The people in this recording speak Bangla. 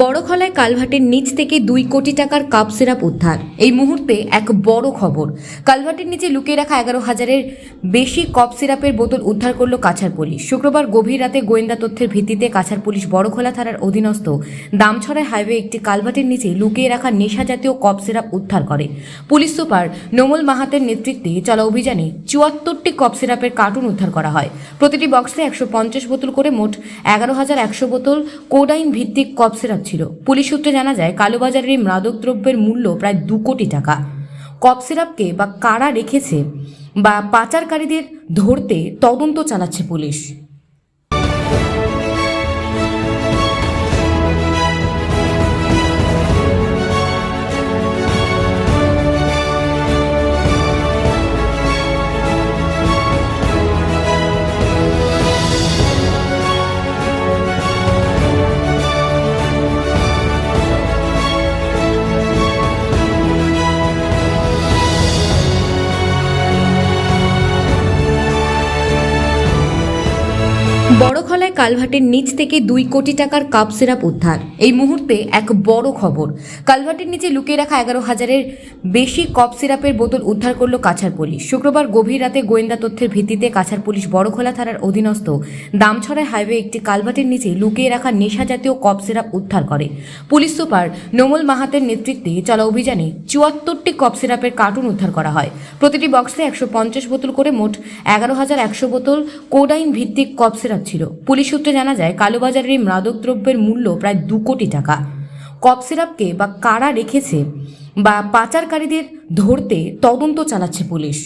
বড়খলায় কালভার্টের নিচ থেকে দুই কোটি টাকার কাপ সিরাপ উদ্ধার। এই মুহূর্তে এক বড় খবর। কালভার্টের নিচে লুকিয়ে রাখা এগারো হাজারের বেশি কপ সিরাপের বোতল উদ্ধার করল কাছাড় পুলিশ। শুক্রবার গভীর রাতে গোয়েন্দা তথ্যের ভিত্তিতে কাছাড় পুলিশ বড়খোলা থানার অধীনস্থ দামছড়ায় হাইওয়ে একটি কালভার্টের নিচে লুকিয়ে রাখা নেশা জাতীয় কপ সিরাপ উদ্ধার করে। পুলিশ সুপার নোমল মাহাতের নেতৃত্বে চলা অভিযানে চুয়াত্তরটি কপ সিরাপের কার্টুন উদ্ধার করা হয়। প্রতিটি বক্সে একশো পঞ্চাশ বোতল করে মোট এগারো হাজার একশো বোতল কোডাইন ভিত্তিক কপ সিরাপ ছিল। পুলিশ সূত্রে জানা যায়, কালোবাজারের এই মাদক দ্রব্যের মূল্য প্রায় দু কোটি টাকা। কপ সিরাপকে বা কারা রেখেছে বা পাচারকারীদের ধরতে তদন্ত চালাচ্ছে পুলিশ। বড়খলায় কালভাটের নিচ থেকে দুই কোটি টাকার কাপ সিরাপ উদ্ধার। এই মুহূর্তে এক বড় খবর। কালভাটের নিচে লুকিয়ে রাখা এগারো হাজারের বেশি কপ সিরাপের বোতল উদ্ধার করল কাছাড় পুলিশ। শুক্রবার গভীর রাতে গোয়েন্দা তথ্যের ভিত্তিতে কাছাড় পুলিশ বড়খোলা থানার অধীনস্থ দামছড়ায় হাইওয়ে একটি কালভাটের নিচে লুকিয়ে রাখা নেশা জাতীয় কপ সিরাপ উদ্ধার করে। পুলিশ সুপার নোমল মাহাতের নেতৃত্বে চলা অভিযানে চুয়াত্তরটি কপ সিরাপের কার্টুন উদ্ধার করা হয়। প্রতিটি বক্সে একশো পঞ্চাশ বোতল করে মোট এগারো হাজার একশো বোতল কোডাইন ভিত্তিক কপ সিরাপ ছিল পুলিশ সূত্রে জানা যায়, কালোবাজারের এই মাদক দ্রব্যের মূল্য প্রায় দু কোটি টাকা। কপ সিরাপকে বা কারা রেখেছে বা পাচারকারীদের ধরতে তদন্ত চালাচ্ছে পুলিশ।